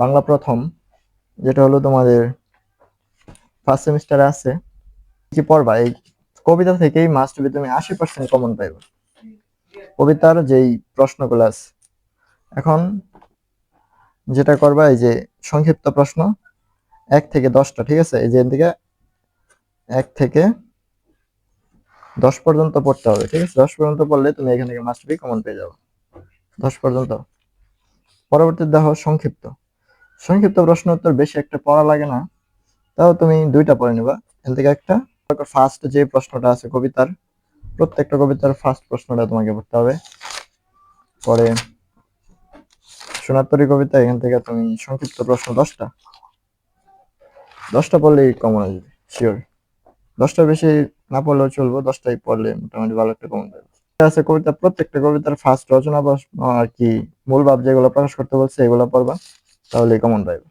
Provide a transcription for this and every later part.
বাংলা প্রথম, যেটা হলো তোমাদের ফার্স্ট সেমিস্টারে আছে। কি পড়বা, এই কবিতা থেকেই মাস্ট বি তুমি আশি পার্সেন্ট কমন পাইবে। কবিতার যেই প্রশ্নগুলো আছে, এখন যেটা করবা, এই যে সংক্ষিপ্ত প্রশ্ন, এক থেকে দশটা, ঠিক আছে? এই যে এদিকে এক থেকে দশ পর্যন্ত পড়তে হবে, ঠিক আছে? দশ পর্যন্ত পড়লে তুমি এখান থেকে মাস্ট বি কমন পেয়ে যাব। দশ পর্যন্ত। পরবর্তী দেখো সংক্ষিপ্ত। সংক্ষিপ্ত প্রশ্ন উত্তর বেশি একটা পড়া লাগে না। তাও তুমি দুইটা পড়ে নিবা। এখান থেকে একটা। ফার্স্ট যে প্রশ্নটা আছে কবিতার, প্রত্যেকটা কবিতার ফার্স্ট প্রশ্নটা তোমাকে পড়তে হবে। পরে সোনাত্তরী কবিতা, এখান থেকে তুমি সংক্ষিপ্ত প্রশ্ন দশটা। দশটা পড়লেই কমন আসবে শিওর দশটা বেশি না পড়লেও চলবো, দশটাই পড়লে মোটামুটি ভালো একটা কমন পাবে আছে কবিতা প্রত্যেকটা কবিতার ফার্স্ট রচনা আর কি মূল ভাব যেগুলো প্রকাশ করতে বলছে, এগুলো পড়বা। তাহলে কমন পাইবে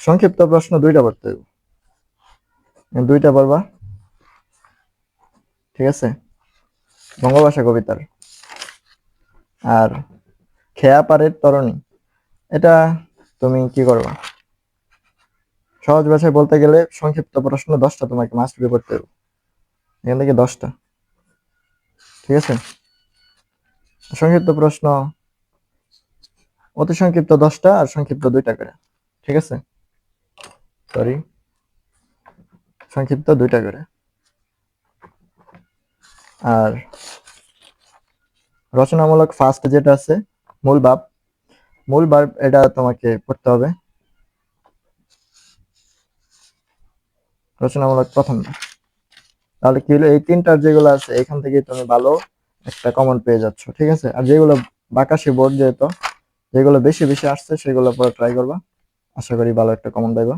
সংক্ষিপ্ত প্রশ্ন দুইটা পড়তে হবে দুইটা পড়বা। ঠিক আছে? বঙ্গভাষা কবিতার। আর খেয়া পারের তরণী। এটা তুমি কি করবা? সহজ ভাষায় বলতে গেলে সংক্ষিপ্ত প্রশ্ন দশটা তোমাকে মাস্ট বি করতে এখান থেকে দশটা। ঠিক আছে? সংক্ষিপ্ত প্রশ্ন। অতি সংক্ষিপ্ত দশটা আর সংক্ষিপ্ত দুইটা করে। ঠিক আছে? সরি সংক্ষিপ্ত দুইটা করে। আর রচনামূলক ফার্স্ট যেটা আছে, মূল ভাব। মূল ভাব এটা তোমাকে পড়তে হবে। রচনামূলক প্রথম তাহলে কি হলো? এই তিনটার যেগুলো আছে, এখান থেকে তুমি ভালো একটা কমন পেয়ে যাচ্ছ, ঠিক আছে? আর যেগুলো বাকাশি বোর্ড যেহেতু, যেগুলো বেশি বেশি আসছে, সেগুলো পরে ট্রাই করবা। আশা করি ভালো একটা কমন পাইবা।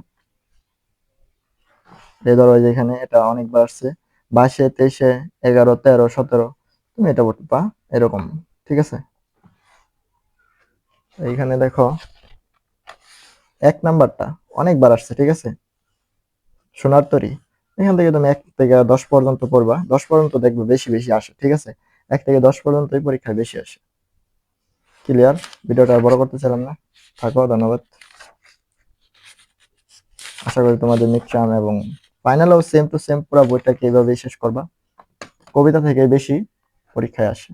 ধরো এই যে এটা অনেকবার আসছে। বাইশে, তেইশে, এগারো, তেরো, সতেরো, তুমি এটা পা এরকম, ঠিক আছে? এইখানে দেখো, এক নাম্বারটা অনেকবার আসছে, ঠিক আছে? সোনার তরি, এখান থেকে তুমি এক থেকে দশ পর্যন্ত পড়বা, দশ পর্যন্ত দেখবে বেশি বেশি আসে, ঠিক আছে? এক থেকে দশ পর্যন্তই পরীক্ষায় বেশি আসে। ক্লিয়ার ভিডিওটা আর বড় করতে চাইলাম না। থাকো, ধন্যবাদ। আশা করি তোমাদের মিক্সাম এবং ফাইনালও সেম টু সেম পুরো বইটাকে এইভাবে শেষ করবা। কবিতা থেকে বেশি পরীক্ষায় আসে।